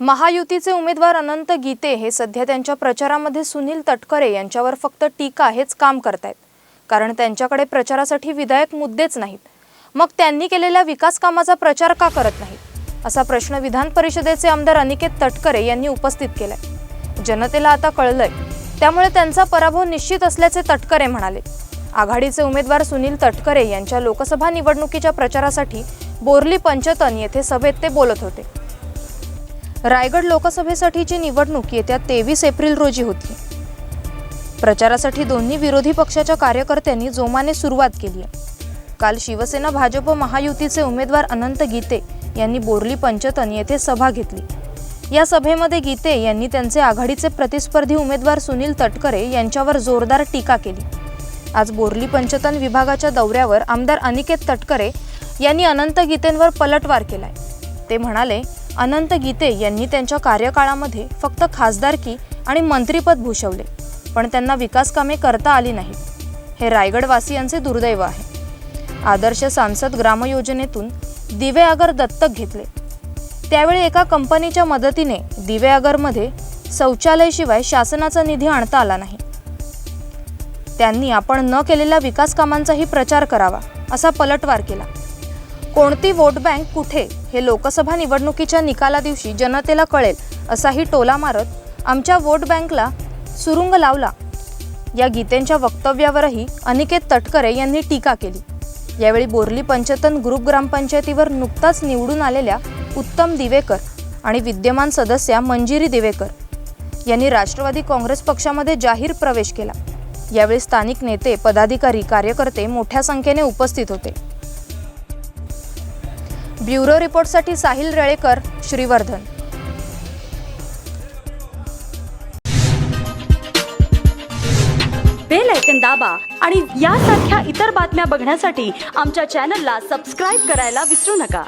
महायुतीचे उमेदवार अनंत गीते हे सध्या त्यांच्या प्रचारामध्ये सुनील तटकरे यांच्यावर फक्त टीका हेच काम करतायत. कारण त्यांच्याकडे प्रचारासाठी विधायक मुद्देच नाहीत. मग त्यांनी केलेल्या विकास कामाचा प्रचार का करत नाहीत? असा प्रश्न विधान परिषदेचे आमदार अनिकेत तटकरे यांनी उपस्थित केलाय. जनतेला आता कळलंय. त्यामुळे त्यांचा पराभव निश्चित असल्याचे तटकरे म्हणाले. आघाडीचे उमेदवार सुनील तटकरे यांच्या लोकसभा निवडणुकीच्या प्रचारासाठी बोरली पंचतन येथे सभेत ते बोलत होते. रायगड लोकसभेसाठीची निवडणूक येत्या तेवीस एप्रिल रोजी होती. प्रचारासाठी दोन्ही विरोधी पक्षाच्या कार्यकर्त्यांनी जोमाने सुरुवात केली आहे. काल शिवसेना भाजप महायुतीचे उमेदवार अनंत गीते यांनी बोरली पंचतन येथे सभा घेतली. या सभेमध्ये गीते यांनी त्यांचे आघाडीचे प्रतिस्पर्धी उमेदवार सुनील तटकरे यांच्यावर जोरदार टीका केली. आज बोरली पंचतन विभागाच्या दौऱ्यावर आमदार अनिकेत तटकरे यांनी अनंत गीतेंवर पलटवार केलाय. ते म्हणाले अनंत गीते यांनी त्यांच्या कार्यकाळामध्ये फक्त खासदारकी आणि मंत्रीपद भूषवले पण त्यांना विकासकामे करता आली नाहीत. हे रायगडवासियांचे दुर्दैव आहे. आदर्श सांसद ग्रामयोजनेतून दिवे आगर दत्तक घेतले. त्यावेळी एका कंपनीच्या मदतीने दिवे आगरमध्ये शौचालयशिवाय शासनाचा निधी आणता आला नाही. त्यांनी आपण न केलेल्या विकास कामांचाही प्रचार करावा असा पलटवार केला. कोणती वोट बँक कुठे हे लोकसभा निवडणुकीच्या निकाला दिवशी जनतेला कळेल असाही टोला मारत आमच्या वोट बँकला सुरुंग लावला. या गीतेंच्या वक्तव्यावरही अनिकेत तटकरे यांनी टीका केली. यावेळी बोरली पंचतन ग्रुप ग्रामपंचायतीवर नुकताच निवडून आलेल्या उत्तम दिवेकर आणि विद्यमान सदस्या मंजिरी दिवेकर यांनी राष्ट्रवादी काँग्रेस पक्षामध्ये जाहीर प्रवेश केला. यावेळी स्थानिक नेते पदाधिकारी कार्यकर्ते मोठ्या संख्येने उपस्थित होते. ब्युरो रिपोर्टसाठी साहिल रेळेकर श्रीवर्धन. बेल ऐकन दाबा आणि यासारख्या इतर बातम्या बघण्यासाठी आमच्या चॅनलला सबस्क्राईब करायला विसरू नका.